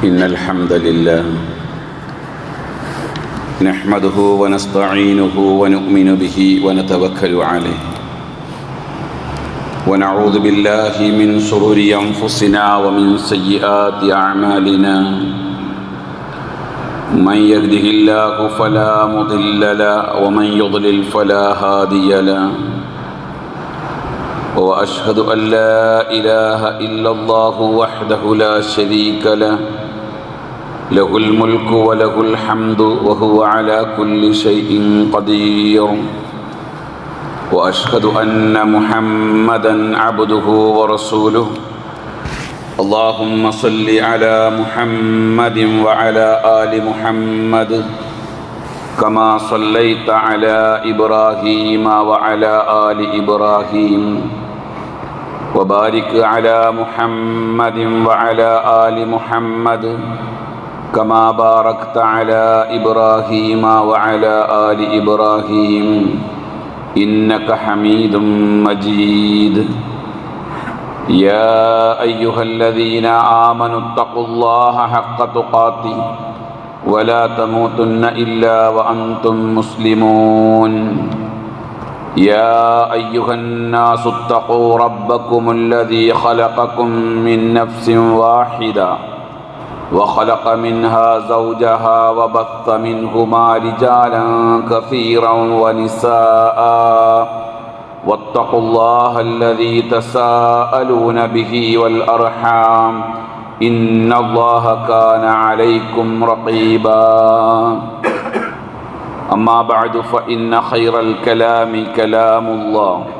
إن الحمد لله نحمده ونستعينه ونؤمن به ونتوكل عليه. ونعوذ بالله من شرور أنفسنا ومن سيئات أعمالنا. من يهده الله فلا مضل له ومن يضلل فلا هادي له. وأشهد أن لا إله إلا الله وحده لا شريك له. له الملك وله الحمد وهو على كل شيء قدير. وأشهد أن محمدا عبده ورسوله. اللهم صل على محمد وعلى آل محمد. كما صليت على إبراهيم وعلى آل إبراهيم. وبارك على محمد وعلى آل محمد. كما باركت على ابراهيم وعلى ال ابراهيم انك حميد مجيد يا ايها الذين امنوا اتقوا الله حق تقاته ولا تموتن الا وانتم مسلمون يا ايها الناس اتقوا ربكم الذي خلقكم من نفس واحده وخلق منها زوجها وبث منهما رجالا كثيرا ونساء. واتقوا الله الذي تساءلون به والأرحام. إن الله كان عليكم رقيبا. أما بعد فإن خير الكلام كلام الله.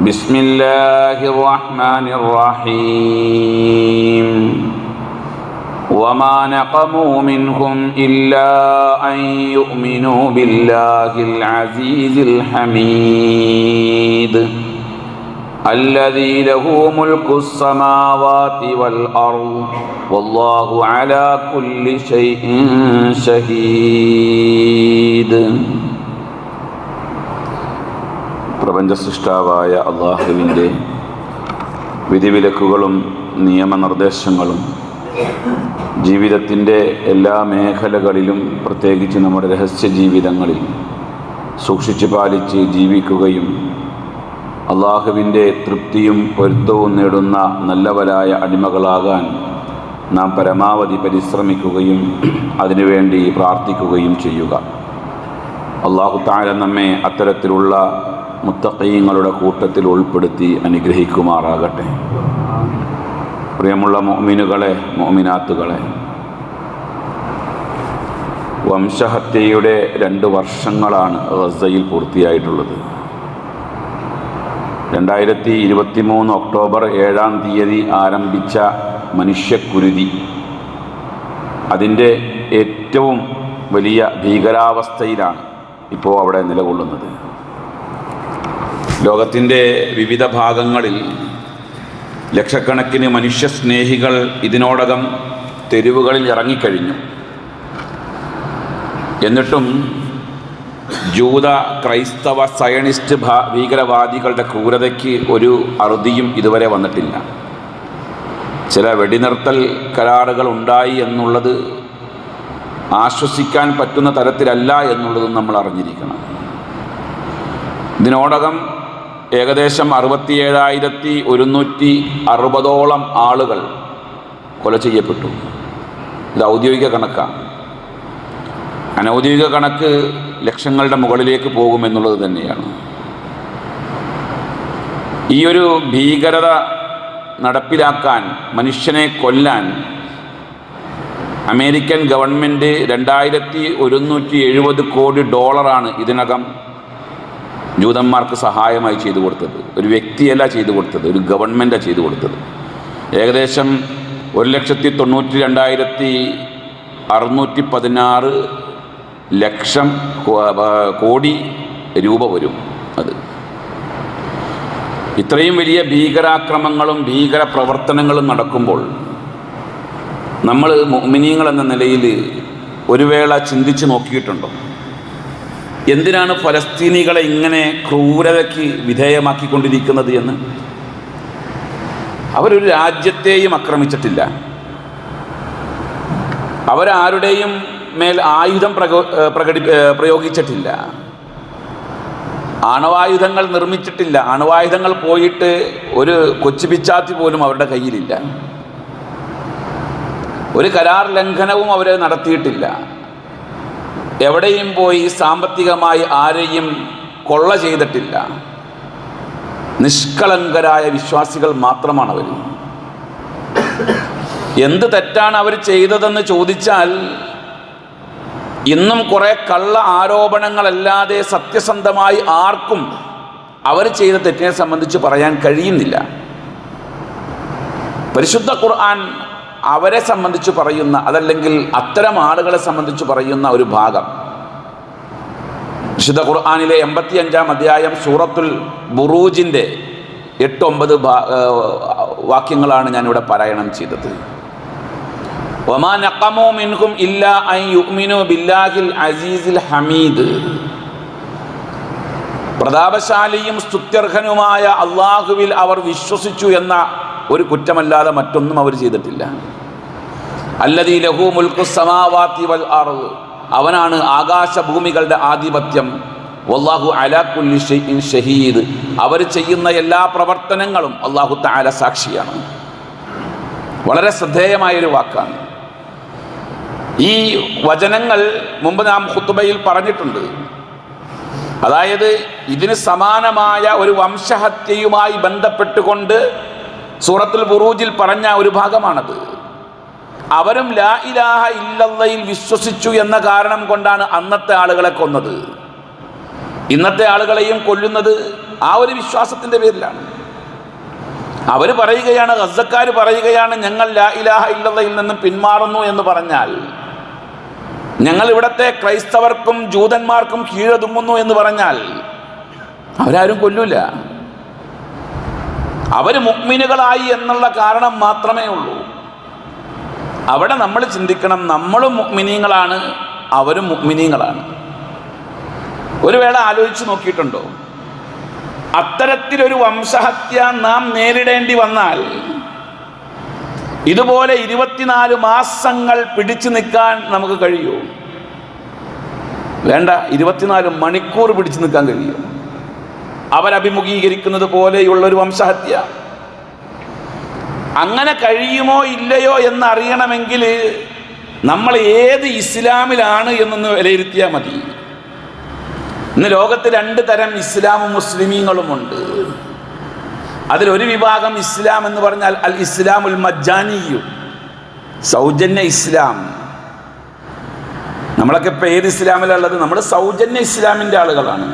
بسم الله الرحمن الرحيم. وما نقموا منهم إلا أن يؤمنوا بالله العزيز الحميد. الذي له ملك السماوات والأرض والله على كل شيء شهيد. പ്രപഞ്ച സൃഷ്ടാവായ അള്ളാഹുവിന്റെ വിധിവിലക്കുകളും നിയമനിർദ്ദേശങ്ങളും ജീവിതത്തിന്റെ എല്ലാ മേഖലകളിലും പ്രത്യേകിച്ച് നമ്മുടെ രഹസ്യ ജീവിതങ്ങളിൽ സൂക്ഷിച്ചു പാലിച്ച് ജീവിക്കുകയും അള്ളാഹുവിന്റെ തൃപ്തിയും പൊരുത്തവും നേടുന്ന നല്ലവരായ അടിമകളാകാൻ നാം പരമാവധി പരിശ്രമിക്കുകയും അതിനുവേണ്ടി പ്രാർത്ഥിക്കുകയും ചെയ്യുക. അള്ളാഹു താര നമ്മെ അത്തരത്തിലുള്ള മുത്തക്കീങ്ങളുടെ കൂട്ടത്തിൽ ഉൾപ്പെടുത്തി അനുഗ്രഹിക്കുമാറാകട്ടെ. പ്രിയമുള്ള മോമിനുകളെ മോമിനാത്തുകളെ വംശഹത്യയുടെ രണ്ട് വർഷങ്ങളാണ് ഗസയിൽ പൂർത്തിയായിട്ടുള്ളത്. രണ്ടായിരത്തി ഇരുപത്തി മൂന്ന് ഒക്ടോബർ ഏഴാം തീയതി ആരംഭിച്ച മനുഷ്യക്കുരുതി. അതിന്റെ ഏറ്റവും വലിയ ഭീകരാവസ്ഥയിലാണ് ഇപ്പോൾ അവിടെ നിലകൊള്ളുന്നത്. ലോകത്തിന്റെ വിവിധ ഭാഗങ്ങളിൽ ലക്ഷക്കണക്കിന് മനുഷ്യസ്നേഹികൾ ഇതിനോടകം തെരുവുകളിൽ ഇറങ്ങിക്കഴിഞ്ഞു. എന്നിട്ടും ജൂത ക്രൈസ്തവ സയണിസ്റ്റ് ഭീകരവാദികളുടെ ക്രൂരതയ്ക്ക് ഒരു അറുതിയും ഇതുവരെ വന്നിട്ടില്ല. ചില വെടിനിർത്തൽ കരാറുകൾ ഉണ്ടായി എന്നുള്ളത് ആശ്വസിക്കാൻ പറ്റുന്ന തരത്തിലല്ല എന്നുള്ളതും നമ്മൾ അറിഞ്ഞിരിക്കണം. ഇതിനോടകം ഏകദേശം അറുപത്തിയേഴായിരത്തി ഒരുന്നൂറ്റി അറുപതോളം ആളുകൾ കൊല ചെയ്യപ്പെട്ടു. ഇത് ഔദ്യോഗിക കണക്കാണ് അനൗദ്യോഗിക കണക്ക് ലക്ഷങ്ങളുടെ മുകളിലേക്ക് പോകുമെന്നുള്ളത് തന്നെയാണ്. ഈ ഒരു ഭീകരത നടപ്പിലാക്കാൻ മനുഷ്യനെ കൊല്ലാൻ അമേരിക്കൻ ഗവൺമെന്റ് രണ്ടായിരത്തി ഒരുന്നൂറ്റി എഴുപത് കോടി ഡോളറാണ് ഇതിനകം ജൂതന്മാർക്ക് സഹായമായി ചെയ്തു കൊടുത്തത്. ഒരു വ്യക്തിയല്ല ചെയ്തു കൊടുത്തത് ഒരു ഗവൺമെന്റാണ് ചെയ്തു കൊടുത്തത്. ഏകദേശം ഒരു ലക്ഷത്തി തൊണ്ണൂറ്റി രണ്ടായിരത്തി അറുന്നൂറ്റി പതിനാറ് ലക്ഷം കോടി രൂപ വരും അത്. ഇത്രയും വലിയ ഭീകരാക്രമങ്ങളും ഭീകര പ്രവർത്തനങ്ങളും നടക്കുമ്പോൾ നമ്മൾ മിനിയങ്ങൾ എന്ന നിലയിൽ ഒരു വേള ചിന്തിച്ച് നോക്കിയിട്ടുണ്ടോ? എന്തിനാണ് ഫലസ്തീനികളെ ഇങ്ങനെ ക്രൂരതയ്ക്ക് വിധേയമാക്കിക്കൊണ്ടിരിക്കുന്നത് എന്ന്? അവരൊരു രാജ്യത്തെയും ആക്രമിച്ചിട്ടില്ല. അവരാരുടെയും മേൽ ആയുധം പ്രകോ പ്രകടി പ്രയോഗിച്ചിട്ടില്ല. ആണവായുധങ്ങൾ നിർമ്മിച്ചിട്ടില്ല. ആണവായുധങ്ങൾ പോയിട്ട് ഒരു കൊച്ചു പിച്ചാത്തി പോലും അവരുടെ കയ്യിലില്ല. ഒരു കരാർ ലംഘനവും അവർ നടത്തിയിട്ടില്ല. എവിടെയും പോയി സാമ്പത്തികമായി ആരെയും കൊള്ള ചെയ്തിട്ടില്ല. നിഷ്കളങ്കരായ വിശ്വാസികൾ മാത്രമാണ് അവർ എന്ത് തെറ്റാണ് അവർ ചെയ്തതെന്ന് ചോദിച്ചാൽ ഇന്നും കുറെ കള്ള ആരോപണങ്ങളല്ലാതെ സത്യസന്ധമായി ആർക്കും അവർ ചെയ്ത തെറ്റിനെ സംബന്ധിച്ച് പറയാൻ കഴിയുന്നില്ല. പരിശുദ്ധ ഖുർആൻ അവരെ സംബന്ധിച്ച് പറയുന്ന അതല്ലെങ്കിൽ അത്തരം ആളുകളെ സംബന്ധിച്ച് പറയുന്ന ഒരു ഭാഗം. വിശുദ്ധ ഖുർആാനിലെ എൺപത്തി അഞ്ചാം അധ്യായം സൂറത്തുൽ ബുറൂജിന്റെ എട്ടൊമ്പത് വാക്യങ്ങളാണ് ഞാനിവിടെ പാരായണം ചെയ്തത്. ഒമാ നക്കമോ മിൻകും ഇല്ലാ അൻ യുഅ്മിനു ബില്ലാഹിൽ അസീസിൽ ഹമീദ്. പ്രതാപശാലിയും സ്തുത്യർഹനുമായ അള്ളാഹുവിൽ അവർ വിശ്വസിച്ചു എന്ന ഒരു കുറ്റമല്ലാതെ മറ്റൊന്നും അവർ ചെയ്തിട്ടില്ല. അല്ലതീ ലഹു മുൽക്കു സമാവാത്തി വൽ അർദ്. അവനാണ് ആകാശഭൂമികളുടെ ആധിപത്യം. വല്ലാഹു അലാ കുല്ലി ഷൈഇൻ ഷഹീദ്. അവർ ചെയ്യുന്ന എല്ലാ പ്രവർത്തനങ്ങളും അള്ളാഹു താല സാക്ഷിയാണ്. വളരെ ശ്രദ്ധേയമായൊരു വാക്കാണ്. ഈ വചനങ്ങൾ മുമ്പ് നാം ഹുത്തുബയിൽ പറഞ്ഞിട്ടുണ്ട്. അതായത് ഇതിന് സമാനമായ ഒരു വംശഹത്യയുമായി ബന്ധപ്പെട്ടുകൊണ്ട് സൂറത്തുൽ ബുറൂജിൽ പറഞ്ഞ ഒരു ഭാഗമാണത്. അവരും ലാ ഇലാഹ ഇല്ലയിൽ വിശ്വസിച്ചു എന്ന കാരണം കൊണ്ടാണ് അന്നത്തെ ആളുകളെ കൊന്നത്. ഇന്നത്തെ ആളുകളെയും കൊല്ലുന്നത് ആ ഒരു വിശ്വാസത്തിന്റെ പേരിലാണ്. അവർ പറയുകയാണ് ഗസക്കാർ പറയുകയാണ് ഞങ്ങൾ ലാ ഇലാഹ ഇല്ലയിൽ നിന്ന് പിന്മാറുന്നു എന്ന് പറഞ്ഞാൽ ഞങ്ങൾ ഇവിടത്തെ ക്രൈസ്തവർക്കും ജൂതന്മാർക്കും കീഴൊതുങ്ങുന്നു എന്ന് പറഞ്ഞാൽ അവരാരും കൊല്ലൂല. അവർ മുക്മിനുകളായി എന്നുള്ള കാരണം മാത്രമേ ഉള്ളൂ. അവിടെ നമ്മൾ ചിന്തിക്കണം നമ്മളും മുക്മിനീങ്ങളാണ് അവരും മുക്മിനീങ്ങളാണ് ഒരു വേള ആലോചിച്ച് നോക്കിയിട്ടുണ്ടോ? അത്തരത്തിലൊരു വംശഹത്യ നാം നേരിടേണ്ടി വന്നാൽ ഇതുപോലെ ഇരുപത്തിനാല് മാസങ്ങൾ പിടിച്ചു നിൽക്കാൻ നമുക്ക് കഴിയൂ. വേണ്ട ഇരുപത്തിനാല് മണിക്കൂർ പിടിച്ചു നിൽക്കാൻ കഴിയും. അവരഭിമുഖീകരിക്കുന്നത് പോലെയുള്ള ഒരു വംശഹത്യ. അങ്ങനെ കഴിയുമോ ഇല്ലയോ എന്ന് അറിയണമെങ്കിൽ നമ്മൾ ഏത് ഇസ്ലാമിലാണ് എന്നൊന്ന് വിലയിരുത്തിയാൽ മതി. ഇന്ന് ലോകത്ത് രണ്ട് തരം ഇസ്ലാമും മുസ്ലിമീങ്ങളുമുണ്ട്. അതിലൊരു വിഭാഗം ഇസ്ലാം എന്ന് പറഞ്ഞാൽ അൽ ഇസ്ലാമുൽ മജ്ജാനിയു സൗജന്യ ഇസ്ലാം. നമ്മളൊക്കെ ഇപ്പം ഏത് ഇസ്ലാമിലുള്ളത് നമ്മൾ സൗജന്യ ഇസ്ലാമിന്റെ ആളുകളാണ്.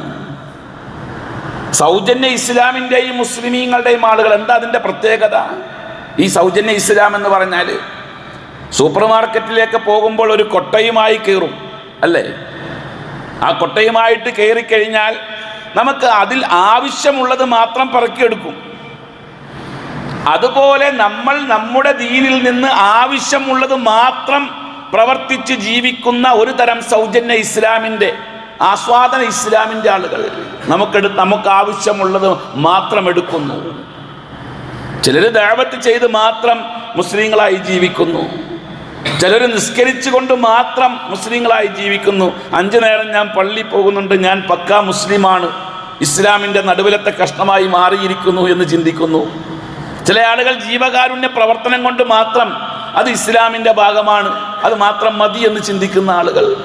സൗജന്യ ഇസ്ലാമിന്റെയും മുസ്ലിമീങ്ങളുടെയും ആളുകൾ എന്താ അതിന്റെ പ്രത്യേകത? ഈ സൗജന്യ ഇസ്ലാം എന്ന് പറഞ്ഞാൽ സൂപ്പർ മാർക്കറ്റിലേക്ക് പോകുമ്പോൾ ഒരു കൊട്ടയുമായി കയറും അല്ലേ? ആ കൊട്ടയുമായിട്ട് കയറിക്കഴിഞ്ഞാൽ നമുക്ക് അതിൽ ആവശ്യമുള്ളത് മാത്രം പറക്കിയെടുക്കും. അതുപോലെ നമ്മൾ നമ്മുടെ ദീനിൽ നിന്ന് ആവശ്യമുള്ളത് മാത്രം പ്രവർത്തിച്ച് ജീവിക്കുന്ന ഒരു തരം സൗജന്യ ഇസ്ലാമിന്റെ ആസ്വാദന ഇസ്ലാമിന്റെ ആളുകൾ നമുക്കെടു നമുക്ക് ആവശ്യമുള്ളത് മാത്രം എടുക്കുന്നു. ചിലർ ദാവത്ത് ചെയ്ത് മാത്രം മുസ്ലിങ്ങളായി ജീവിക്കുന്നു. ചിലർ നിസ്കരിച്ചുകൊണ്ട് മാത്രം മുസ്ലിങ്ങളായി ജീവിക്കുന്നു. അഞ്ചു നേരം ഞാൻ പള്ളി പോകുന്നുണ്ട് ഞാൻ പക്കാ മുസ്ലിമാണ്. ഇസ്ലാമിന്റെ നടുവിലത്തെ കഷ്ണമായി മാറിയിരിക്കുന്നു എന്ന് ചിന്തിക്കുന്നു. ചില ആളുകൾ ജീവകാരുണ്യ പ്രവർത്തനം കൊണ്ട് മാത്രം അത് ഇസ്ലാമിന്റെ ഭാഗമാണ് അത് മാത്രം മതി എന്ന് ചിന്തിക്കുന്ന ആളുകൾ.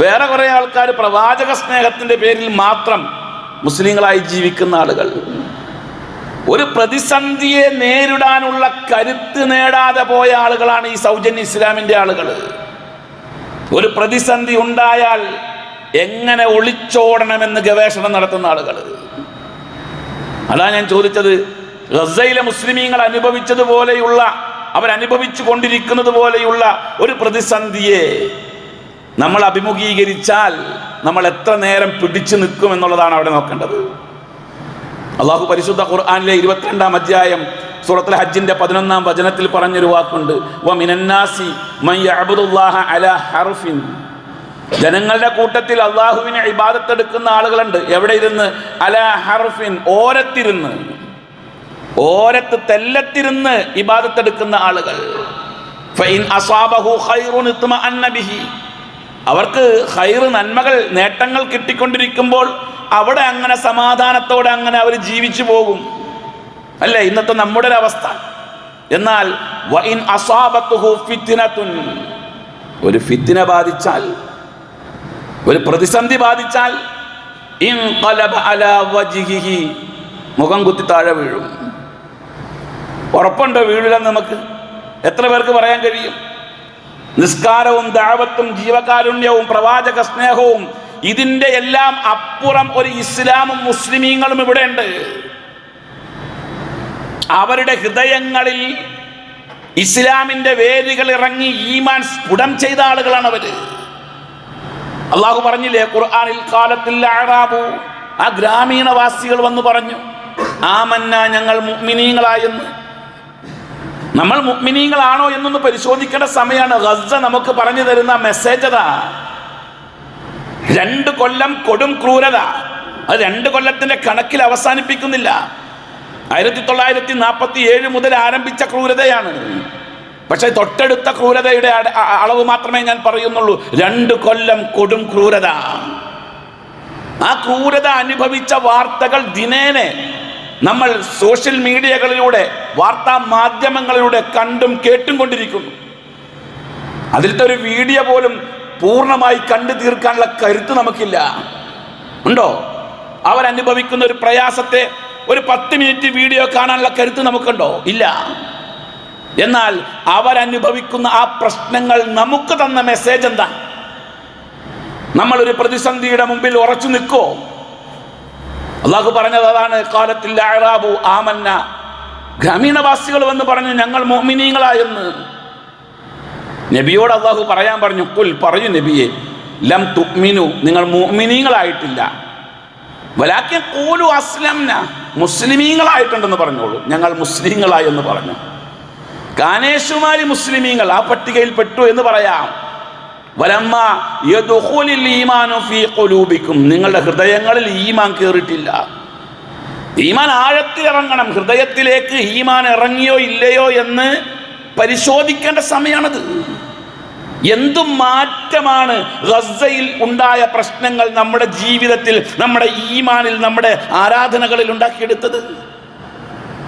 വേറെ കുറേ ആൾക്കാർ പ്രവാചക സ്നേഹത്തിന്റെ പേരിൽ മാത്രം മുസ്ലിങ്ങളായി ജീവിക്കുന്ന ആളുകൾ. ഒരു പ്രതിസന്ധിയെ നേരിടാനുള്ള കരുത്ത് നേടാതെ പോയ ആളുകളാണ് ഈ സൗജന്യ ഇസ്ലാമിന്റെ ആളുകൾ. ഒരു പ്രതിസന്ധി ഉണ്ടായാൽ എങ്ങനെ ഒളിച്ചോടണമെന്ന് ഗവേഷണം നടത്തുന്ന ആളുകൾ. അതാ ഞാൻ ചോദിച്ചത് ഗസയിലെ മുസ്ലിമീങ്ങൾ അനുഭവിച്ചതുപോലെയുള്ള അവരനുഭവിച്ചു കൊണ്ടിരിക്കുന്നത് പോലെയുള്ള ഒരു പ്രതിസന്ധിയെ നമ്മൾ അഭിമുഖീകരിച്ചാൽ നമ്മൾ എത്ര നേരം പിടിച്ചു നിൽക്കും എന്നുള്ളതാണ് അവിടെ നോക്കേണ്ടത്. അള്ളാഹു പരിശുദ്ധ ഖുർആാനിലെ ഇരുപത്തിരണ്ടാം അധ്യായം സൂറത്തുൽ ഹജ്ജിന്റെ പതിനൊന്നാം വചനത്തിൽ പറഞ്ഞൊരു വാക്കുണ്ട്. ജനങ്ങളുടെ കൂട്ടത്തിൽ അള്ളാഹുവിനെ ഇബാദത്തെടുക്കുന്ന ആളുകളുണ്ട്. എവിടെ ഇരുന്ന് അല ഹർഫിൻ. ഓരത്തിരുന്ന്. ഓരത്ത് തെല്ലത്തിരുന്ന് ഇബാദത്തെടുക്കുന്ന ആളുകൾ. അവർക്ക് ഹൈറ് നന്മകൾ നേട്ടങ്ങൾ കിട്ടിക്കൊണ്ടിരിക്കുമ്പോൾ അവിടെ അങ്ങനെ സമാധാനത്തോടെ അങ്ങനെ അവർ ജീവിച്ചു പോകും. അല്ലേ? ഇന്നത്തെ നമ്മുടെ ഒരു അവസ്ഥ എന്നാൽ ഒരു ഫിത്തിന ബാധിച്ചാൽ ഒരു പ്രതിസന്ധി ബാധിച്ചാൽ മുഖം കുത്തി താഴെ വീഴും. ഉറപ്പുണ്ടോ വീഴില്ലെന്ന് നമുക്ക്? എത്ര പേർക്ക് പറയാൻ കഴിയും? നിസ്കാരവും ദാവത്തും ജീവകാരുണ്യവും പ്രവാചക സ്നേഹവും ഇതിന്റെ എല്ലാം അപ്പുറം ഒരു ഇസ്ലാമും മുസ്ലിമീങ്ങളും ഇവിടെ ഉണ്ട് അവരുടെ ഹൃദയങ്ങളിൽ ഇസ്ലാമിന്റെ വേരുകൾ ഇറങ്ങി ഈമാൻ സ്ഫുടം ചെയ്ത ആളുകളാണ് അവർ. അള്ളാഹു പറഞ്ഞില്ലേ ഖുർആനിൽ കാലത്തിൽ ആറാബു ആ ഗ്രാമീണവാസികൾ വന്ന് പറഞ്ഞു ആമന്ന ഞങ്ങൾ മുഅ്മിനീങ്ങളായെന്ന്. നമ്മൾ മുഗ്മിനീങ്ങളാണോ എന്നൊന്ന് പരിശോധിക്കേണ്ട സമയമാണ്. ഗസ നമുക്ക് പറഞ്ഞു തരുന്ന മെസ്സേജ് അതാ. രണ്ട് കൊല്ലം കൊടും ക്രൂരത. അത് രണ്ട് കൊല്ലത്തിന്റെ കണക്കിൽ അവസാനിപ്പിക്കുന്നില്ല. ആയിരത്തി തൊള്ളായിരത്തി നാൽപ്പത്തി ഏഴ് മുതൽ ആരംഭിച്ച ക്രൂരതയാണ്. പക്ഷെ തൊട്ടടുത്ത ക്രൂരതയുടെ അളവ് മാത്രമേ ഞാൻ പറയുന്നുള്ളൂ. രണ്ട് കൊല്ലം കൊടും ക്രൂരത. ആ ക്രൂരത അനുഭവിച്ച വാർത്തകൾ ദിനേനെ നമ്മൾ സോഷ്യൽ മീഡിയകളിലൂടെ വാർത്താ മാധ്യമങ്ങളിലൂടെ കണ്ടും കേട്ടും കൊണ്ടിരിക്കുന്നു. അതിലത്തെ ഒരു വീഡിയോ പോലും പൂർണമായി കണ്ടു തീർക്കാനുള്ള കരുത്ത് നമുക്കില്ല. ഉണ്ടോ? അവരനുഭവിക്കുന്ന ഒരു പ്രയാസത്തെ ഒരു പത്ത് മിനിറ്റ് വീഡിയോ കാണാനുള്ള കരുത്ത് നമുക്കുണ്ടോ? ഇല്ല. എന്നാൽ അവരനുഭവിക്കുന്ന ആ പ്രശ്നങ്ങൾ നമുക്ക് തന്ന മെസ്സേജ് എന്താ? നമ്മളൊരു പ്രതിസന്ധിയുടെ മുമ്പിൽ ഉറച്ചു നിൽക്കോ അള്ളാഹു പറഞ്ഞത് അതാണ് കാലത്തിൽ അഴാബു ആമന്ന. ഗ്രാമീണവാസികൾ വന്ന് പറഞ്ഞു ഞങ്ങൾ മോമിനീങ്ങളായെന്ന്. നബിയോട് അള്ളാഹു പറയാൻ പറഞ്ഞു കുൽ പറഞ്ഞു നബിയെ ലം തുക്മിനു നിങ്ങൾ മോമിനീങ്ങളായിട്ടില്ല. വലാക്കിയ കൂലു അസ്ലംന മുസ്ലിമീങ്ങളായിട്ടുണ്ടെന്ന് പറഞ്ഞോളൂ. ഞങ്ങൾ മുസ്ലിങ്ങളായി എന്ന് പറഞ്ഞു. കാനേശുമാരി മുസ്ലിമീങ്ങൾ ആ പട്ടികയിൽ പെട്ടു എന്ന് പറയാം. നിങ്ങളുടെ ഹൃദയങ്ങളിൽ ഈമാൻ കയറിയിട്ടില്ല ഈമാൻ ആഴത്തിൽ ഇറങ്ങണം ഹൃദയത്തിലേക്ക് ഈമാൻ ഇറങ്ങിയോ ഇല്ലയോ എന്ന് പരിശോധിക്കേണ്ട സമയമാണത് എന്തു മാറ്റമാണ് ഗസയിൽ ഉണ്ടായ പ്രശ്നങ്ങൾ നമ്മുടെ ജീവിതത്തിൽ നമ്മുടെ ഈമാനിൽ നമ്മുടെ ആരാധനകളിൽ ഉണ്ടാക്കിയെടുത്തത്.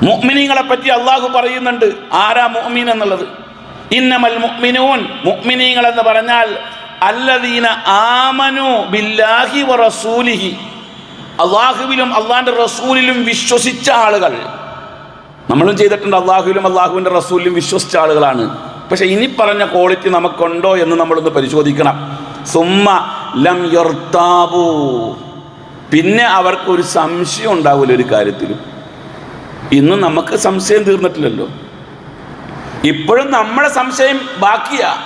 മുഅ്മിനീങ്ങളെ പറ്റി അള്ളാഹു പറയുന്നുണ്ട്. ആരാ മുഅ്മിൻ എന്നുള്ളത്? ഇന്നമൽ മുഅ്മിനൂൻ മുഅ്മിനീങ്ങൾ എന്ന് പറഞ്ഞാൽ അല്ലദീന ആമനു ബില്ലാഹി വ റസൂലിഹി. അള്ളാഹുവിലും അള്ളാഹിന്റെ റസൂലിലും വിശ്വസിച്ച ആളുകൾ. നമ്മളും ചെയ്തിട്ടുണ്ട് അള്ളാഹുവിലും അള്ളാഹുവിന്റെ റസൂലിലും വിശ്വസിച്ച ആളുകളാണ്. പക്ഷെ ഇനി പറഞ്ഞ ക്വാളിറ്റി നമുക്കുണ്ടോ എന്ന് നമ്മളൊന്ന് പരിശോധിക്കണം. സുമ്മ ലം യർത്താബു പിന്നെ അവർക്കൊരു സംശയം ഉണ്ടാവില്ല ഒരു കാര്യത്തിലും. ഇന്ന് നമുക്ക് സംശയം തീർന്നിട്ടില്ലല്ലോ. ഇപ്പോഴും നമ്മുടെ സംശയം ബാക്കിയാ.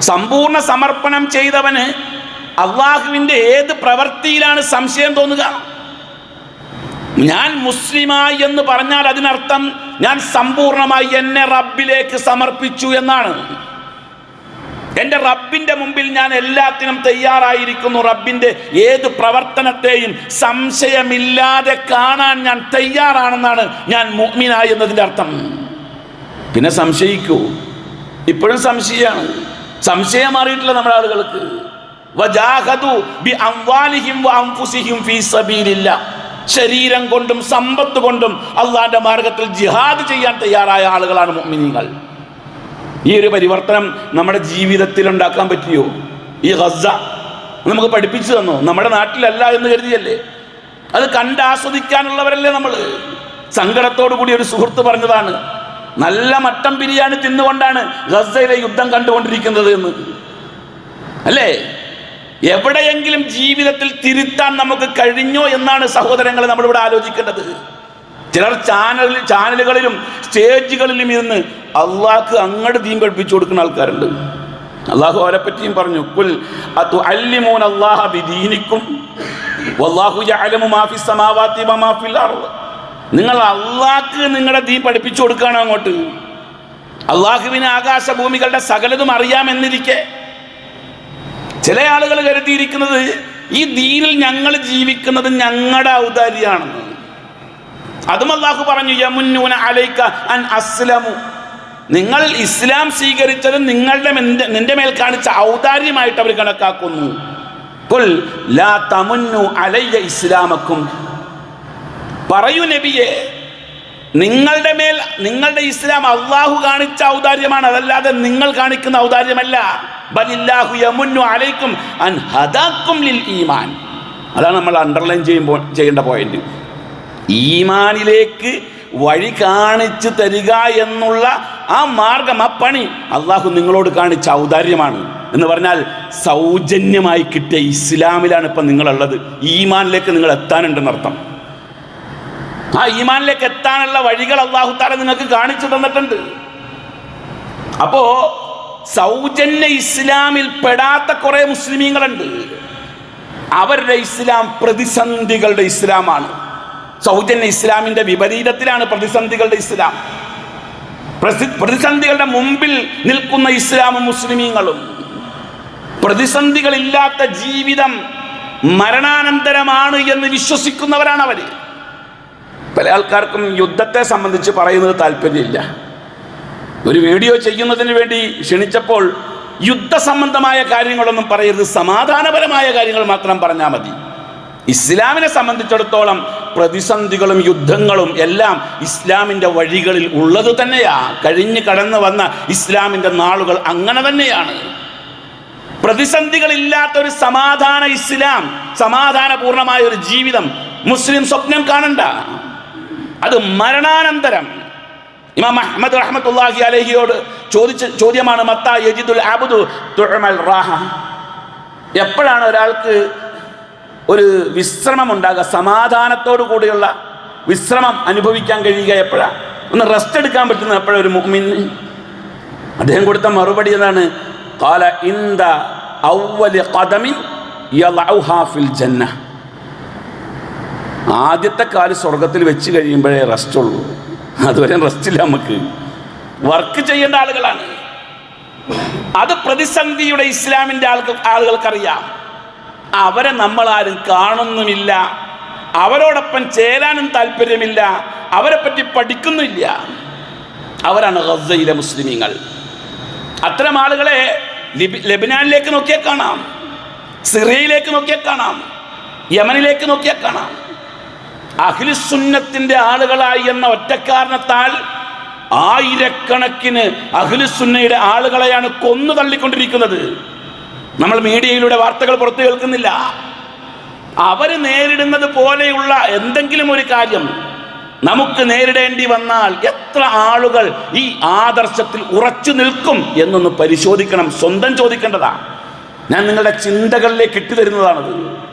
സമ്പൂർണ സമർപ്പണം ചെയ്തവന് അള്ളാഹുവിന്റെ ഏത് പ്രവൃത്തിയിലാണ് സംശയം തോന്നുക? ഞാൻ മുസ്ലിമായി എന്ന് പറഞ്ഞാൽ അതിനർത്ഥം ഞാൻ സമ്പൂർണമായി എന്നെ റബ്ബിലേക്ക് സമർപ്പിച്ചു എന്നാണ്. എന്റെ റബ്ബിന്റെ മുമ്പിൽ ഞാൻ എല്ലാത്തിനും തയ്യാറായിരിക്കുന്നു. റബ്ബിന്റെ ഏത് പ്രവർത്തനത്തെയും സംശയമില്ലാതെ കാണാൻ ഞാൻ തയ്യാറാണെന്നാണ് ഞാൻ മുഗ്മിനായി എന്നതിന്റെ അർത്ഥം. പിന്നെ സംശയിക്കൂ. ഇപ്പോഴും സംശയമാണ് സംശയം മാറിയിട്ടില്ല നമ്മുടെ ആളുകൾക്ക്. ശരീരം കൊണ്ടും സമ്പത്ത് കൊണ്ടും അള്ളാന്റെ മാർഗത്തിൽ ജിഹാദ് ചെയ്യാൻ തയ്യാറായ ആളുകളാണ് മുഅ്മിനീങ്ങൾ. ഈ ഒരു പരിവർത്തനം നമ്മുടെ ജീവിതത്തിൽ ഉണ്ടാക്കാൻ പറ്റിയോ? ഈ ഗസ നമുക്ക് പഠിപ്പിച്ചു തന്നു. നമ്മുടെ നാട്ടിലല്ല എന്ന് കരുതിയല്ലേ? അത് കണ്ടാസ്വദിക്കാനുള്ളവരല്ലേ നമ്മൾ സങ്കടത്തോടു കൂടി ഒരു സുഹൃത്ത് പറഞ്ഞതാണ്. നല്ല മട്ടം ബിരിയാണി തിന്നുകൊണ്ടാണ് ഗസയിലെ യുദ്ധം കണ്ടുകൊണ്ടിരിക്കുന്നത് എന്ന്. അല്ലേ? എവിടെയെങ്കിലും ജീവിതത്തിൽ തിരുത്താൻ നമുക്ക് കഴിഞ്ഞോ എന്നാണ് സഹോദരങ്ങൾ നമ്മളിവിടെ ആലോചിക്കേണ്ടത്. ചിലർ ചാനൽ ചാനലുകളിലും സ്റ്റേജുകളിലും ഇരുന്ന് അള്ളാഹ്ക്ക് അങ്ങോട്ട് തീം പഠിപ്പിച്ചു കൊടുക്കുന്ന ആൾക്കാരുണ്ട്. അള്ളാഹു അവരെ പറ്റിയും പറഞ്ഞു കുൽ അല്ലിമോൻ അള്ളാഹ ബിദീനിക്കും വല്ലാഹു യഅലമു മാ ഫിസ് നിങ്ങൾ അള്ളാഹ്ക്ക് നിങ്ങളുടെ ദീൻ പഠിപ്പിച്ചു കൊടുക്കുകയാണ് അങ്ങോട്ട്? അള്ളാഹുവിന് ആകാശഭൂമികളുടെ സകലതും അറിയാമെന്നിരിക്കെ. ചില ആളുകൾ കരുതിയിരിക്കുന്നത് ഈ ദീനിൽ ഞങ്ങൾ ജീവിക്കുന്നത് ഞങ്ങളുടെ ഔദാര്യമാണെന്ന്. അതും അള്ളാഹു പറഞ്ഞു യമുന്നൂന അലൈക്ക അൻ അസ്ലമു. നിങ്ങൾ ഇസ്ലാം സ്വീകരിച്ചത് നിങ്ങളുടെ നിന്റെ മേൽ കാണിച്ച ഔദാര്യമായിട്ട് അവർ കണക്കാക്കുന്നു. ലാ ഇസ്ലാമക്കും പറയൂ നബിയെ നിങ്ങളുടെ മേൽ നിങ്ങളുടെ ഇസ്ലാം അള്ളാഹു കാണിച്ച ഔദാര്യമാണ് അതല്ലാതെ നിങ്ങൾ കാണിക്കുന്ന ഔദാര്യമല്ല. ബലില്ലാഹു യമുന്നു അലൈക്കും അൻ ഹദാക്കും ലിൽ ഈമാൻ. അതാണ് നമ്മൾ അണ്ടർലൈൻ ചെയ്യുമ്പോൾ ചെയ്യേണ്ട പോയിന്റ് ഈമാനിലേക്ക് വഴി കാണിച്ചു തരിക എന്നുള്ള ആ മാർഗം ആ പണി അള്ളാഹു നിങ്ങളോട് കാണിച്ച ഔദാര്യമാണ്. എന്ന് പറഞ്ഞാൽ സൗജന്യമായി കിട്ടിയ ഇസ്ലാമിലാണ് ഇപ്പം നിങ്ങളുള്ളത്. ഈമാനിലേക്ക് നിങ്ങൾ എത്താനുണ്ടെന്നർത്ഥം. ആ ഈമാനിലേക്ക് എത്താനുള്ള വഴികൾ അള്ളാഹു താല നിങ്ങൾക്ക് കാണിച്ചു തന്നിട്ടുണ്ട്. അപ്പോ സൗജന്യ ഇസ്ലാമിൽ പെടാത്ത കുറെ മുസ്ലിമീങ്ങളുണ്ട്. അവരുടെ ഇസ്ലാം പ്രതിസന്ധികളുടെ ഇസ്ലാമാണ്. സൗജന്യ ഇസ്ലാമിന്റെ വിപരീതത്തിലാണ് പ്രതിസന്ധികളുടെ ഇസ്ലാം. പ്രതിസന്ധികളുടെ മുമ്പിൽ നിൽക്കുന്ന ഇസ്ലാമും മുസ്ലിമീങ്ങളും. പ്രതിസന്ധികളില്ലാത്ത ജീവിതം മരണാനന്തരമാണ് എന്ന് വിശ്വസിക്കുന്നവരാണ് അവർ പല ആൾക്കാർക്കും യുദ്ധത്തെ സംബന്ധിച്ച് പറയുന്നത് താല്പര്യമില്ല. ഒരു വീഡിയോ ചെയ്യുന്നതിന് വേണ്ടി ക്ഷണിച്ചപ്പോൾ യുദ്ധസംബന്ധമായ കാര്യങ്ങളൊന്നും പറയരുത് സമാധാനപരമായ കാര്യങ്ങൾ മാത്രം പറഞ്ഞാൽ മതി. ഇസ്ലാമിനെ സംബന്ധിച്ചിടത്തോളം പ്രതിസന്ധികളും യുദ്ധങ്ങളും എല്ലാം ഇസ്ലാമിന്റെ വഴികളിൽ ഉള്ളത് തന്നെയാ. കഴിഞ്ഞ് കടന്നു വന്ന ഇസ്ലാമിന്റെ നാളുകൾ അങ്ങനെ തന്നെയാണ്. പ്രതിസന്ധികളില്ലാത്ത ഒരു സമാധാന ഇസ്ലാം സമാധാനപൂർണമായ ഒരു ജീവിതം മുസ്ലിം സ്വപ്നം കാണണ്ട. അത് മരണാനന്തരം. ഇമാം അഹമ്മദ് റഹ്മത്തുള്ളാഹി അലഹിയോട് ചോദിച്ച ചോദ്യമാണ് മത്ത യജിദുൽ അബുദു റാഹ? എപ്പോഴാണ് ഒരാൾക്ക് ഒരു വിശ്രമം ഉണ്ടാകുക സമാധാനത്തോടു കൂടിയുള്ള വിശ്രമം അനുഭവിക്കാൻ കഴിയുക എപ്പോഴാണ് ഒന്ന് റെസ്റ്റ് എടുക്കാൻ പറ്റുന്ന എപ്പോഴാണ് ഒരു മുഹ്മിന് അദ്ദേഹം കൊടുത്ത മറുപടി എന്താണ്? കാല ഇന്ത ഔവലി ഖദമിൻ യലൗഹാ ഫിൽ ജന്ന ആദ്യത്തെ കാൽ സ്വർഗത്തിൽ വെച്ച് കഴിയുമ്പോഴേ റെസ്റ്റ് ഉള്ളൂ അതുവരെ റെസ്റ്റ് ഇല്ല നമുക്ക്. വർക്ക് ചെയ്യേണ്ട ആളുകളാണ്. അത് പ്രതിസന്ധിയുടെ ഇസ്ലാമിന്റെ ആൾക്ക് ആളുകൾക്കറിയാം. അവരെ നമ്മൾ ആരും കാണുന്നുമില്ല. അവരോടൊപ്പം ചേരാനും താല്പര്യമില്ല. അവരെ പറ്റി പഠിക്കുന്നില്ല അവരാണ് ഗസയിലെ മുസ്ലിമീങ്ങൾ. അത്തരം ആളുകളെ ലബിനാനിലേക്ക് നോക്കിയാൽ കാണാം. സിറിയയിലേക്ക് നോക്കിയാൽ കാണാം. യമനിലേക്ക് നോക്കിയാൽ കാണാം. അഖിലുസുന്നത്തിന്റെ ആളുകളായി എന്ന ഒറ്റക്കാരണത്താൽ ആയിരക്കണക്കിന് അഖിലുസുന്നയുടെ ആളുകളെയാണ് കൊന്നു തള്ളിക്കൊണ്ടിരിക്കുന്നത്. നമ്മൾ മീഡിയയിലൂടെ വാർത്തകൾ പുറത്തു കേൾക്കുന്നില്ല. അവർ നേരിടുന്നത് പോലെയുള്ള എന്തെങ്കിലും ഒരു കാര്യം നമുക്ക് നേരിടേണ്ടി വന്നാൽ എത്ര ആളുകൾ ഈ ആദർശത്തിൽ ഉറച്ചു നിൽക്കും എന്നൊന്ന് പരിശോധിക്കണം. സ്വന്തം ചോദിക്കേണ്ടതാണ്. ഞാൻ നിങ്ങളുടെ ചിന്തകളിലേക്ക് ഇട്ടുതരുന്നതാണത്.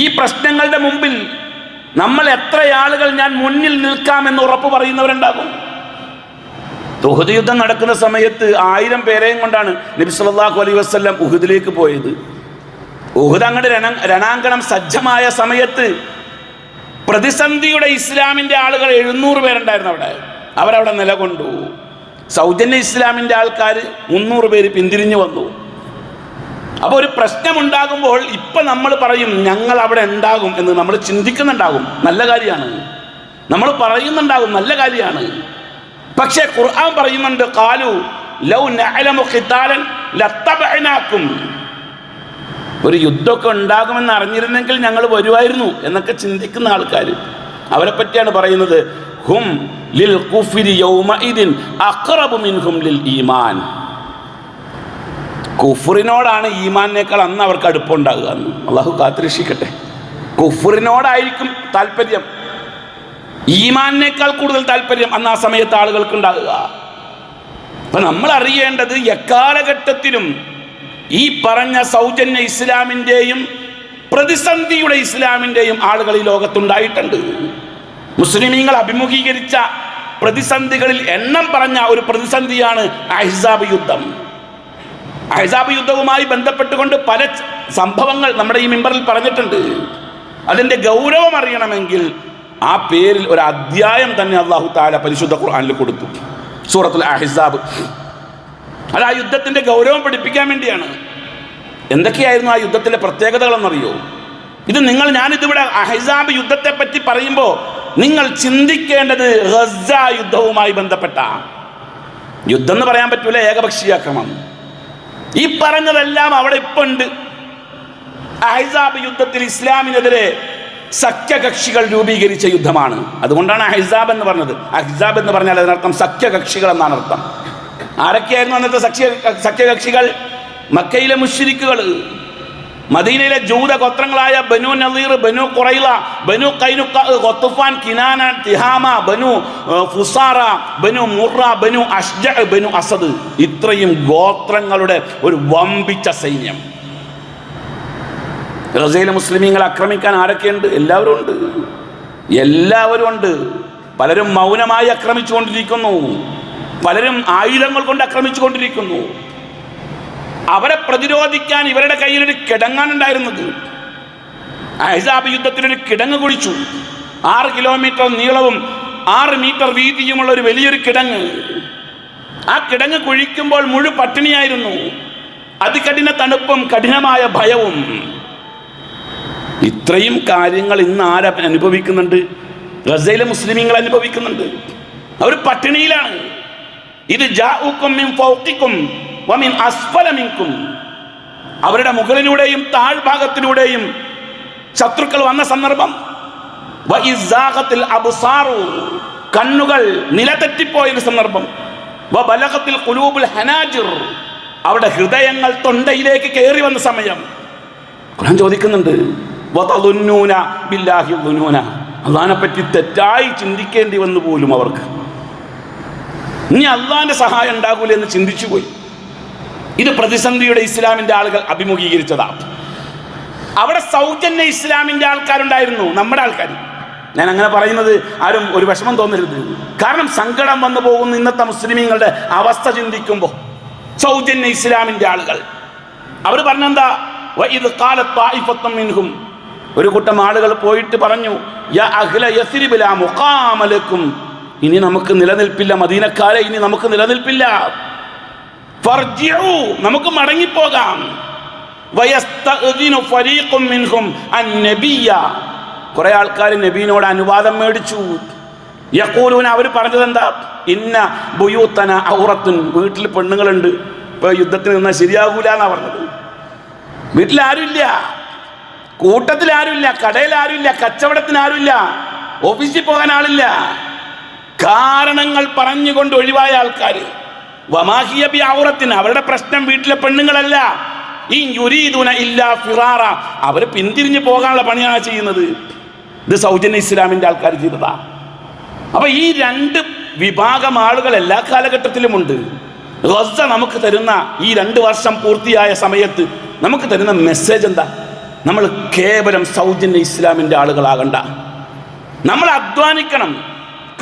ഈ പ്രശ്നങ്ങളുടെ മുമ്പിൽ നമ്മൾ എത്ര ആളുകൾ ഞാൻ മുന്നിൽ നിൽക്കാമെന്ന് ഉറപ്പ് പറയുന്നവരുണ്ടാകും. ഉഹുദ് യുദ്ധം നടക്കുന്ന സമയത്ത് ആയിരം പേരെയും കൊണ്ടാണ് നബി സല്ലല്ലാഹു അലൈഹി വസല്ലം ഉഹുദിലേക്ക് പോയത്. ഉഹുദ് അങ്ങടെ രണ രണാങ്കണം സജ്ജമായ സമയത്ത് പ്രതിസന്ധിയുടെ ഇസ്ലാമിന്റെ ആളുകൾ എഴുന്നൂറ് പേരുണ്ടായിരുന്നു അവിടെ. അവരവിടെ നിലകൊണ്ടു. സൗജന്യ ഇസ്ലാമിന്റെ ആൾക്കാർ മുന്നൂറ് പേര് പിന്തിരിഞ്ഞു വന്നു. അപ്പോൾ ഒരു പ്രശ്നമുണ്ടാകുമ്പോൾ ഇപ്പൊ നമ്മൾ പറയും ഞങ്ങൾ അവിടെ ഉണ്ടാകും എന്ന് നമ്മൾ ചിന്തിക്കുന്നുണ്ടാകും. നല്ല കാര്യമാണ്. നമ്മൾ പറയുന്നുണ്ടാകും നല്ല കാര്യമാണ്. പക്ഷേ ഖുർആൻ പറയുന്നുണ്ട് കാലു ലൗ ലത്തബഅനാക്കും. ഒരു യുദ്ധമൊക്കെ ഉണ്ടാകുമെന്ന് അറിഞ്ഞിരുന്നെങ്കിൽ ഞങ്ങൾ വരുമായിരുന്നു എന്നൊക്കെ ചിന്തിക്കുന്ന ആൾക്കാർ. അവരെ പറ്റിയാണ് പറയുന്നത് ഹും ലിൽ കുഫിരി യൗമഇദിൻ അഖറബു മിൻഹും ലിൽ ഈമാൻ. കുഫറിനോടാണ് ഈമാനേക്കാൾ അന്ന് അവർക്ക് അടുപ്പമുണ്ടാകുക എന്ന്. അള്ളാഹു കാത്തിരക്ഷിക്കട്ടെ. കുഫറിനോടായിരിക്കും താല്പര്യം. ഈമാനേക്കാൾ കൂടുതൽ താല്പര്യം അന്ന് ആ സമയത്ത് ആളുകൾക്ക് ഉണ്ടാകുക അപ്പൊ നമ്മൾ അറിയേണ്ടത് എക്കാലഘട്ടത്തിലും ഈ പറഞ്ഞ സൗജന്യ ഇസ്ലാമിന്റെയും പ്രതിസന്ധിയുടെ ഇസ്ലാമിന്റെയും ആളുകൾ ഈ ലോകത്തുണ്ടായിട്ടുണ്ട്. മുസ്ലിമീങ്ങൾ അഭിമുഖീകരിച്ച പ്രതിസന്ധികളിൽ എണ്ണം പറഞ്ഞ ഒരു പ്രതിസന്ധിയാണ് അഹിസാബ് യുദ്ധം. അഹസാബ് യുദ്ധവുമായി ബന്ധപ്പെട്ടുകൊണ്ട് പല സംഭവങ്ങൾ നമ്മുടെ ഈ മെമ്പറിൽ പറഞ്ഞിട്ടുണ്ട്. അതിന്റെ ഗൗരവം അറിയണമെങ്കിൽ ആ പേരിൽ ഒരു അധ്യായം തന്നെ അള്ളാഹു താല പരിശുദ്ധ ഖുർആാനിൽ കൊടുത്തു. സൂറത്തുൽ അഹിസാബ്. അത് ആ യുദ്ധത്തിന്റെ ഗൗരവം പഠിപ്പിക്കാൻ വേണ്ടിയാണ്. എന്തൊക്കെയായിരുന്നു ആ യുദ്ധത്തിലെ പ്രത്യേകതകളെന്നറിയോ? ഇത് നിങ്ങൾ ഞാനിതിവിടെ അഹിസാബ് യുദ്ധത്തെ പറ്റി പറയുമ്പോൾ നിങ്ങൾ ചിന്തിക്കേണ്ടത് ഗസ യുദ്ധവുമായി ബന്ധപ്പെട്ട. യുദ്ധം എന്ന് പറയാൻ പറ്റൂല ഏകപക്ഷീയാക്രമണം ഈ പറഞ്ഞതെല്ലാം അവിടെ ഇപ്പൊ ഉണ്ട് അഹിസാബ് യുദ്ധത്തിൽ ഇസ്ലാമിനെതിരെ സഖ്യകക്ഷികൾ രൂപീകരിച്ച യുദ്ധമാണ്. അതുകൊണ്ടാണ് അഹിസാബ് എന്ന് പറഞ്ഞത്. അഹിസാബ് എന്ന് പറഞ്ഞാൽ അതിനർത്ഥം സഖ്യകക്ഷികൾ എന്നാണ് അർത്ഥം. ആരൊക്കെയായിരുന്നു അന്നത്തെ സഖ്യ സഖ്യകക്ഷികൾ? മക്കയിലെ മുഷിരിക്കുകൾ മദീനയിലെ ജൂത ഗോത്രങ്ങളായ ബനു നദീർ ബനു കുറൈല ബനു കൈനുക്ക ഗൊത്തുഫാൻ കിനാന തിഹാമ ബനു ഫുസാറ ബനു മുറ ബനു അഷ്ജ ബനു അസദ്. ഇത്രയും ഗോത്രങ്ങളുടെ ഒരു വമ്പിച്ച സൈന്യം. ഗസയിലെ മുസ്ലിമീങ്ങളെ ആക്രമിക്കാൻ ആരൊക്കെയുണ്ട്? എല്ലാവരും ഉണ്ട്. എല്ലാവരും ഉണ്ട്. പലരും മൗനമായി ആക്രമിച്ചുകൊണ്ടിരിക്കുന്നു. പലരും ആയുധങ്ങൾ കൊണ്ട് ആക്രമിച്ചുകൊണ്ടിരിക്കുന്നു. അവരെ പ്രതിരോധിക്കാൻ ഇവരുടെ കയ്യിലൊരു കിടങ്ങാനുണ്ടായിരുന്നത്. അഹ്സാബ് യുദ്ധത്തിനൊരു കിടങ്ങ് കുഴിച്ചു. ആറ് കിലോമീറ്റർ നീളവും ആറ് മീറ്റർ വീതിയുമുള്ള ഒരു വലിയൊരു കിടങ്ങ്. ആ കിടങ്ങ് കുഴിക്കുമ്പോൾ മുഴു പട്ടിണിയായിരുന്നു. അതികഠിന തണുപ്പും കഠിനമായ ഭയവും. ഇത്രയും കാര്യങ്ങൾ ഇന്ന് ആരെ അനുഭവിക്കുന്നുണ്ട്? ഗസയിലെ മുസ്ലിമീങ്ങൾ അനുഭവിക്കുന്നുണ്ട്. അവർ പട്ടിണിയിലാണ്. ഇത് മിൻ ഫൗഖിക്കും വമിൻ അസ്ഫല മിൻകും. അവരുടെ മുകളിലൂടെയും താഴ്ഭാഗത്തിലൂടെയും ശത്രുക്കൾ വന്ന സന്ദർഭം. അബ്സാറു കണ്ണുകൾ നിലതെറ്റിപ്പോയ ഒരു സന്ദർഭം. വബലഗത്തിൽ ഖുലൂബുൽ ഹനാജിർ അവിടെ ഹൃദയങ്ങൾ തൊണ്ടയിലേക്ക് കയറി വന്ന സമയം. ഖുർആൻ ചോദിക്കുന്നുണ്ട് ബില്ലാഹി അള്ളാഹിനെ പറ്റി തെറ്റായി ചിന്തിക്കേണ്ടി വന്നു പോലും അവർക്ക്. ഇനി അള്ളാന്റെ സഹായം ഉണ്ടാകൂലെന്ന് ചിന്തിച്ചു പോയി. ഇത് പ്രതിസന്ധിയുടെ ഇസ്ലാമിന്റെ ആളുകൾ അഭിമുഖീകരിച്ചതാ. അവിടെ സൗജന്യ ഇസ്ലാമിന്റെ ആൾക്കാരുണ്ടായിരുന്നു നമ്മുടെ ആൾക്കാർ. ഞാൻ അങ്ങനെ പറയുന്നത് ആരും ഒരു വിഷമം തോന്നരുത്. കാരണം സങ്കടം വന്നു പോകുന്ന ഇന്നത്തെ മുസ്ലിമീങ്ങളുടെ അവസ്ഥ ചിന്തിക്കുമ്പോൾ സൗജന്യ ഇസ്ലാമിന്റെ ആളുകൾ. അവർ പറഞ്ഞെന്താ? ഇത് കാലത്തായിഫത്തം മിൻഹും. ഒരു കൂട്ടം ആളുകൾ പോയിട്ട് പറഞ്ഞു ഇനി നമുക്ക് നിലനിൽപ്പില്ല മദീനക്കാരെ ഇനി നമുക്ക് നിലനിൽപ്പില്ല. നമുക്ക് മടങ്ങിപ്പോകാം. കുറെ ആൾക്കാർ നബീനോട് അനുവാദം മേടിച്ചു. യഖൂലൂന അവർ പറഞ്ഞത് എന്താ ഇന്ന ബുയൂത്തന ഔറത്തുൻ വീട്ടിൽ പെണ്ണുങ്ങളുണ്ട്. ഇപ്പൊ യുദ്ധത്തിന് നിന്നാൽ ശരിയാകൂല എന്നാ പറഞ്ഞത്. വീട്ടിൽ ആരുമില്ല. കൂട്ടത്തിൽ ആരുമില്ല കടയിൽ ആരുമില്ല കച്ചവടത്തിന് ആരുമില്ല ഓഫീസിൽ പോകാൻ ആളില്ല. കാരണങ്ങൾ പറഞ്ഞുകൊണ്ട് ഒഴിവായ ആൾക്കാർ വമാഹിയ ബി ഔറത്തിന് അവരുടെ പ്രശ്നം വീട്ടിലെ പെണ്ണുങ്ങളല്ല. ഈ യുരീദുന ഇല്ലാ ഫിറാറ. അവർ പിന്തിരിഞ്ഞു പോകാനുള്ള പണിയാണ് ചെയ്യുന്നത്. ഇത് സൗജന്യ ഇസ്ലാമിന്റെ ആൾക്കാർ ചെയ്തതാ. അപ്പൊ ഈ രണ്ട് വിഭാഗം ആളുകൾ എല്ലാ കാലഘട്ടത്തിലും ഉണ്ട് റസ നമുക്ക് തരുന്ന ഈ രണ്ട് വർഷം പൂർത്തിയായ സമയത്ത് നമുക്ക് തരുന്ന മെസ്സേജ് എന്താ? നമ്മൾ കേവലം സൗജന്യ ഇസ്ലാമിന്റെ ആളുകളാകണ്ട. നമ്മൾ അധ്വാനിക്കണം.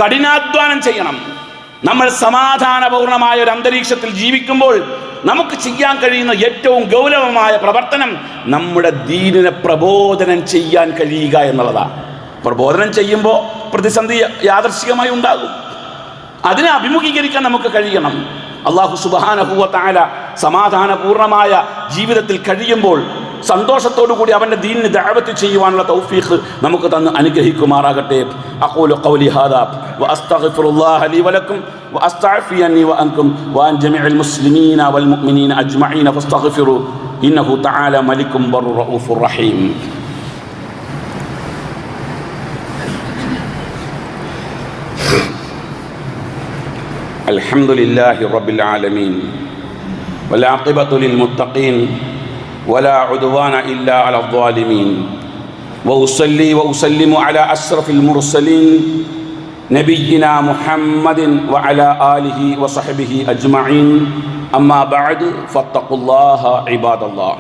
കഠിനാധ്വാനം ചെയ്യണം. നമ്മൾ സമാധാനപൂർണമായ ഒരു അന്തരീക്ഷത്തിൽ ജീവിക്കുമ്പോൾ നമുക്ക് ചെയ്യാൻ കഴിയുന്ന ഏറ്റവും ഗൗരവമായ പ്രവർത്തനം നമ്മുടെ ദീനിനെ പ്രബോധനം ചെയ്യാൻ കഴിയുക എന്നുള്ളതാണ്. പ്രബോധനം ചെയ്യുമ്പോൾ പ്രതിസന്ധി യാദർശികമായി ഉണ്ടാകും. അതിനെ അഭിമുഖീകരിക്കാൻ നമുക്ക് കഴിയണം. അള്ളാഹു സുബാനഹുവ താല സമാധാനപൂർണമായ ജീവിതത്തിൽ കഴിയുമ്പോൾ സന്തോഷത്തോടു കൂടി അവൻ്റെ ദീനിന് ദഅവത്ത് ചെയ്യുവാനുള്ള തൗഫീഖ് നമുക്ക് തന്ന് അനുഗ്രഹിക്കുമാറാകട്ടെ അഖൂലു ഖൗലി ഹാദാ വഅസ്തഗ്ഫിറുല്ലാഹ ലി വലക്കും വഅസ്തഅഫി അന്നി വഅൻകും വഅൻ ജമീഇൽ മുസ്ലിമീന വൽ മുഅ്മിനീന അജ്മഈന ഫസ്തഗ്ഫിറു ഇന്നഹു തആല മലിക്കും ബർറു റഊഫുർ റഹീം الحمد لله رب العالمين والعاقبة للمتقين ولا عدوان إلا على الظالمين وأصلي وأسلم على أشرف المرسلين نبينا محمد وعلى آله وصحبه أجمعين أما بعد فاتقوا الله عباد الله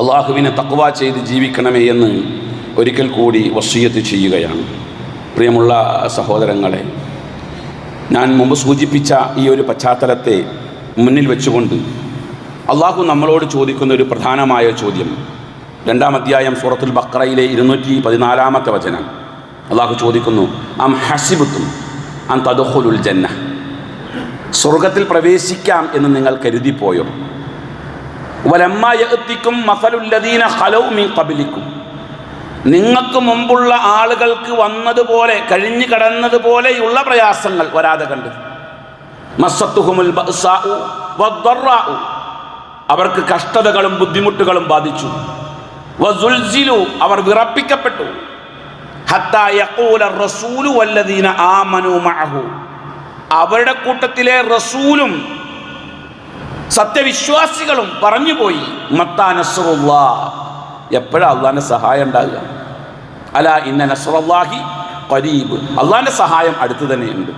അള്ളാഹുവിനെ തക്വ ചെയ്ത് ജീവിക്കണമേ എന്ന് ഒരിക്കൽ കൂടി വസീയത്ത് ചെയ്യുകയാണ് പ്രിയമുള്ള സഹോദരങ്ങളെ ഞാൻ മുമ്പ് സൂചിപ്പിച്ച ഈ ഒരു പശ്ചാത്തലത്തെ മുന്നിൽ വെച്ചുകൊണ്ട് അള്ളാഹു നമ്മളോട് ചോദിക്കുന്ന ഒരു പ്രധാനമായ ചോദ്യം. രണ്ടാം അധ്യായം സൂറത്തുൽ ബക്രയിലെ ഇരുന്നൂറ്റി പതിനാലാമത്തെ വചനം. അള്ളാഹു ചോദിക്കുന്നു അം ഹസിബുത്തും അം തദുഹുലുൽ ജന്ന സ്വർഗത്തിൽ പ്രവേശിക്കാം എന്ന് നിങ്ങൾ കരുതിപ്പോയോ? വലമ്മയത്തിക്കും കബിലിക്കും നിങ്ങൾക്ക് മുമ്പുള്ള ആളുകൾക്ക് വന്നതുപോലെ കഴിഞ്ഞു കടന്നതുപോലെയുള്ള പ്രയാസങ്ങൾ വരാതെ കണ്ട്. മസത്തുഹുമുൽ. അവർക്ക് കഷ്ടതകളും ബുദ്ധിമുട്ടുകളും ബാധിച്ചു. വസുൽസിലു അവർ വിറപ്പിക്കപ്പെട്ടു. റസൂലു വല്ലദീന ആമനു മഅഹു. അവരുടെ കൂട്ടത്തിലെ റസൂലും സത്യവിശ്വാസികളും പറഞ്ഞുപോയി. മത്താ നസ്റുല്ലാ. എപ്പോഴാ അള്ളാഹിന്റെ സഹായം ഉണ്ടാകുക അല ഇന്ന നസറുല്ലാഹി ഖരീബ്. അള്ളാഹിന്റെ സഹായം അടുത്ത് തന്നെയുണ്ട്.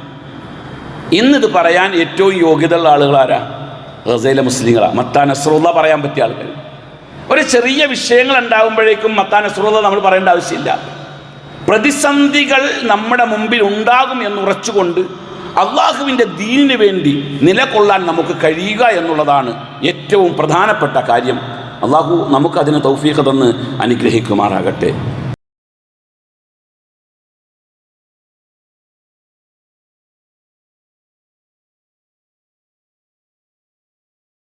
ഇന്നിത് പറയാൻ ഏറ്റവും യോഗ്യതയുള്ള ആളുകൾ ആരാ ഗസയിലെ മുസ്ലിങ്ങളാണ് മത്താ നസ്രുള്ള പറയാൻ പറ്റിയ ആളുകൾ. ഒരു ചെറിയ വിഷയങ്ങൾ ഉണ്ടാകുമ്പോഴേക്കും മത്താ നസ്രുള്ള നമ്മൾ പറയേണ്ട ആവശ്യമില്ല. പ്രതിസന്ധികൾ നമ്മുടെ മുമ്പിൽ ഉണ്ടാകും എന്ന് ഉറച്ചുകൊണ്ട് അള്ളാഹുവിന്റെ ദീനിന് വേണ്ടി നിലകൊള്ളാൻ നമുക്ക് കഴിയുക എന്നുള്ളതാണ് ഏറ്റവും പ്രധാനപ്പെട്ട കാര്യം. അള്ളാഹു നമുക്കതിന് തൗഫീഖ് തന്ന് അനുഗ്രഹിക്കുമാറാകട്ടെ.